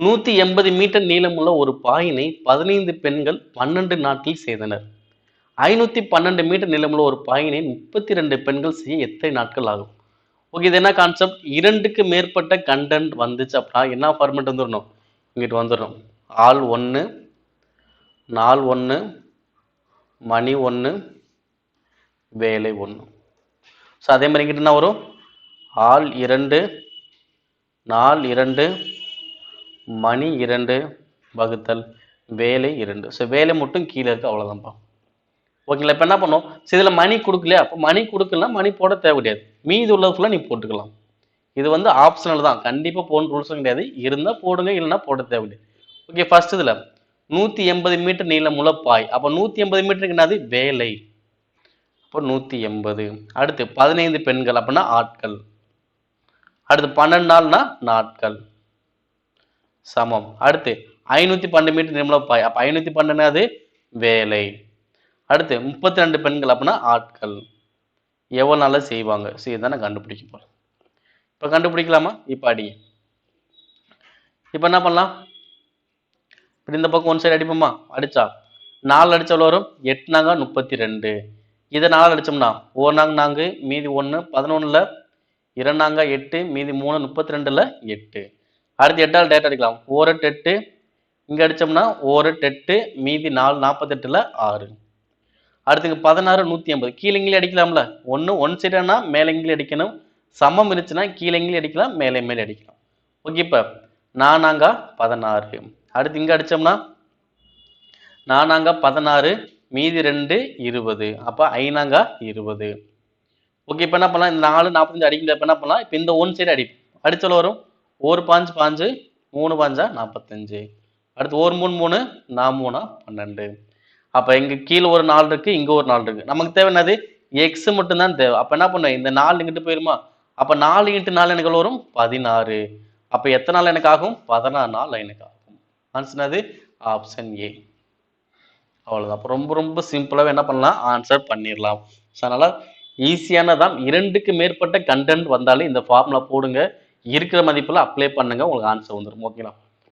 நூத்தி எண்பது மீட்டர் நீளமுள்ள ஒரு பாயினை பதினைந்து பெண்கள் பன்னெண்டு நாட்களில் செய்தனர். ஐநூத்தி பன்னெண்டு மீட்டர் நீளமுள்ள ஒரு பாயினை முப்பத்தி ரெண்டு பெண்கள் செய்ய எத்தனை நாட்கள் ஆகும்? ஓகே இது என்ன கான்செப்ட் இரண்டுக்கு மேற்பட்ட கண்டென்ட் வந்துச்சு அப்படின்னா என்ன ஃபார்மெட் வந்துடணும் இங்கிட்டு வந்துடணும் ஆள் ஒன்று நாள் ஒன்று மணி ஒன்று வேலை ஒன்று ஸோ அதே மாதிரி இங்கிட்ட என்ன வரும்? ஆள் இரண்டு நாள் இரண்டு மணி இரண்டு வகுத்தல் வேலை இரண்டு. ஸோ வேலை மட்டும் கீழே இருக்குது அவ்வளோதான்ப்பா ஓகேங்களா இப்போ என்ன பண்ணோம்? இதில் மணி கொடுக்கலையா? அப்போ மணி கொடுக்கலாம் மணி போட தேவை கிடையாது மீதி உள்ளது ஃபுல்லாக நீ போட்டுக்கலாம். இது வந்து ஆப்ஷனல் தான். கண்டிப்பாக போன ரூல்ஸும் கிடையாது. இருந்தால் போடுங்க இல்லைன்னா போட தேவையில்லை. ஓகே ஃபர்ஸ்ட் இதில் நூற்றி எண்பது மீட்டர் நீளமுள்ள பாய் அப்போ நூற்றி எண்பது மீட்டருக்கு என்னது? வேலை. அப்போ நூற்றி எண்பது. அடுத்து பதினைந்து பெண்கள் அப்படின்னா ஆட்கள். அடுத்து பன்னெண்டு நாள்னா நாட்கள். சமம். அடுத்து ஐநூற்றி பன்னெண்டு மீட்டர் நிமிடப்பாய் அப்போ ஐநூற்றி பன்னெண்டு வேலை. அடுத்து முப்பத்தி ரெண்டு பெண்கள் அப்படின்னா ஆட்கள். எவ்வளோ நாளில் செய்வாங்க? ஸோ இதுதானே கண்டுபிடிக்க போகிறோம் இப்போ கண்டுபிடிக்கலாமா? இப்போ அடி. இப்போ என்ன பண்ணலாம்? இப்படி இந்த பக்கம் ஒன் சைடு அடிப்போமா? அடித்தா நாலு அடிச்ச எவ்வளோ வரும்? எட்டுனாங்க முப்பத்தி ரெண்டு. இதை நாலு ஒரு நாங் நான்கு மீதி ஒன்று பதினொன்றில் இரண்டாங்க எட்டு மீதி மூணு முப்பத்தி ரெண்டில் எட்டு. அடுத்து எட்டால் டேட் அடிக்கலாம் ஒரு டெட்டு இங்கே அடித்தோம்னா ஒரு டெட்டு மீதி நாலு நாற்பத்தெட்டில் ஆறு. அடுத்துக்கு பதினாறு நூற்றி ஐம்பது. கீழங்கிலே அடிக்கலாம்ல. ஒன்று ஒன் சைடானா மேலங்கிலே அடிக்கணும். சமம் இருந்துச்சுன்னா கீழங்கிலே அடிக்கலாம் மேலே மேலே அடிக்கலாம். ஓகே இப்போ நானாங்கா பதினாறு. அடுத்து இங்கே அடித்தோம்னா நானாங்கா பதினாறு மீதி ரெண்டு இருபது. அப்போ ஐநாங்கா இருபது. ஓகே இப்போ என்ன பண்ணலாம்? இந்த நாலு நாற்பத்தஞ்சு அடிக்கல இப்போ என்ன பண்ணலாம்? இப்போ இந்த ஒன் சைடு அடி அடிச்சல வரும். ஒரு பாஞ்சு பாஞ்சு மூணு பாஞ்சா நாற்பத்தஞ்சு அடுத்து ஒரு மூணு மூணு நான் மூணா பன்னெண்டு. அப்போ இங்கே கீழே ஒரு நாள் இருக்குது இங்கே ஒரு நாள் இருக்குது நமக்கு தேவை என்னது? எக்ஸ் மட்டும்தான் தேவை. அப்போ என்ன பண்ணுவேன் இந்த நாலு இங்கிட்டு போயிருமா? அப்போ நாலு இன்ட்டு நாலு எனக்கு வரும் பதினாறு. அப்போ எத்தனை நாள் எனக்கு ஆகும்? பதினாறு நாள் எனக்கு ஆகும். ஆன்சர் என்னது? ஆப்ஷன் ஏ அவ்வளோதான் அப்போ ரொம்ப ரொம்ப சிம்பிளாகவே என்ன பண்ணலாம்? ஆன்சர் பண்ணிடலாம். ஸோ அதனால் ஈஸியானதான் இரண்டுக்கு மேற்பட்ட கண்டென்ட் வந்தாலே இந்த ஃபார்முலா போடுங்க. இருக்கிற மதிப்பில் அப்ளை பண்ணுங்கள் உங்களுக்கு ஆன்சர் வந்துடும் ஓகேங்களா